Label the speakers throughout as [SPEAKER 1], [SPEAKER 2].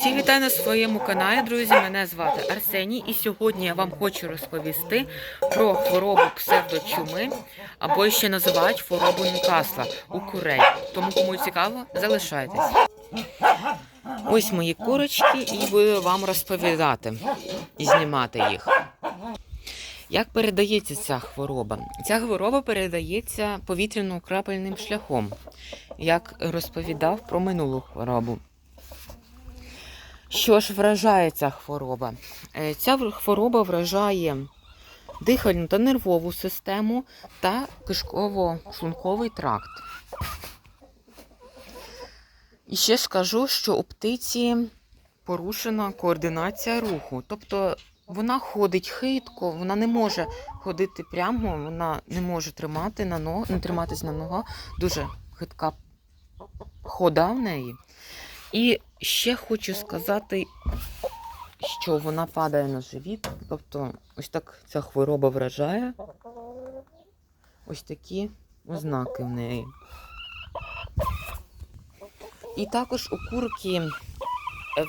[SPEAKER 1] Всіх вітаю на своєму каналі, друзі. Мене звати Арсеній, і сьогодні я вам хочу розповісти про хворобу псевдочуми, або ще називають хворобу Ньюкасла у курей. Тому кому цікаво, залишайтесь. Ось мої курочки, і буду вам розповідати і знімати їх. Як передається ця хвороба? Ця хвороба передається повітряно-крапельним шляхом, як розповідав про минулу хворобу. Що ж вражає ця хвороба? Е, Ця хвороба вражає дихальну та нервову систему та кишково-шлунковий тракт. І ще скажу, що у птиці порушена координація руху. Тобто вона ходить хитко, вона не може ходити прямо, вона не може тримати на ног, не триматись на ногах. Дуже хитка хода в неї. І ще хочу сказати, що вона падає на живіт. Тобто, ось так ця хвороба вражає. Ось такі ознаки в неї. І також у курки е,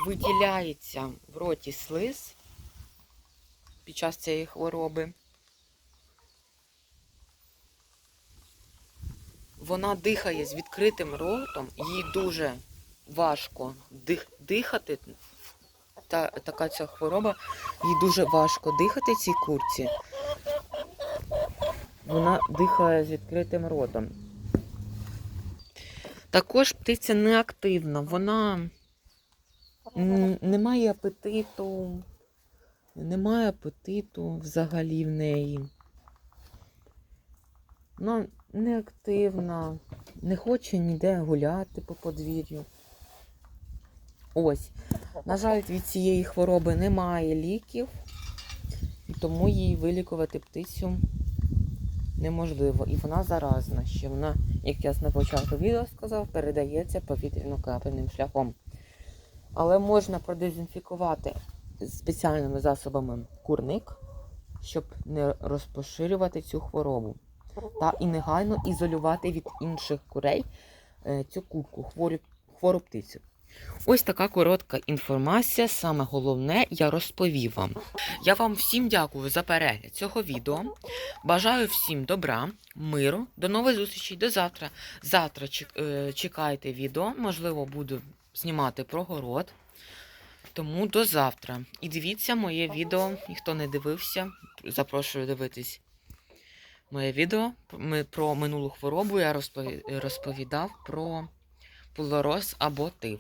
[SPEAKER 1] виділяється в роті слиз під час цієї хвороби. Вона дихає з відкритим ротом, їй дуже важко дих, дихати. Та, така ця хвороба, їй дуже важко дихати цій курці. Вона дихає з відкритим ротом. Також птиця неактивна, вона не має апетиту, немає апетиту взагалі в неї. Вона неактивна, не хоче ніде гуляти по подвір'ю. Ось. На жаль, від цієї хвороби немає ліків, і тому їй вилікувати птицю неможливо. І вона заразна, що вона, як я на початку відео сказав, передається повітряно-капельним шляхом. Але можна продезінфікувати спеціальними засобами курник, щоб не розпоширювати цю хворобу. Та і негайно ізолювати від інших курей е, цю курку, хвору, хвору птицю. Ось така коротка інформація. Саме головне я розповів вам. Я вам всім дякую за перегляд цього відео. Бажаю всім добра, миру. До нових зустрічей до завтра. Завтра е, чекайте відео, можливо, буду знімати про город. Тому до завтра. І дивіться моє відео. І хто не дивився, запрошую дивитись моє відео про минулу хворобу. Я розповідав про полороз або тиф.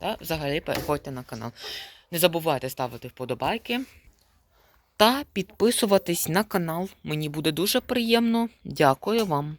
[SPEAKER 1] Та взагалі переходьте на канал. Не забувайте ставити вподобайки та підписуватись на канал. Мені буде дуже приємно. Дякую вам.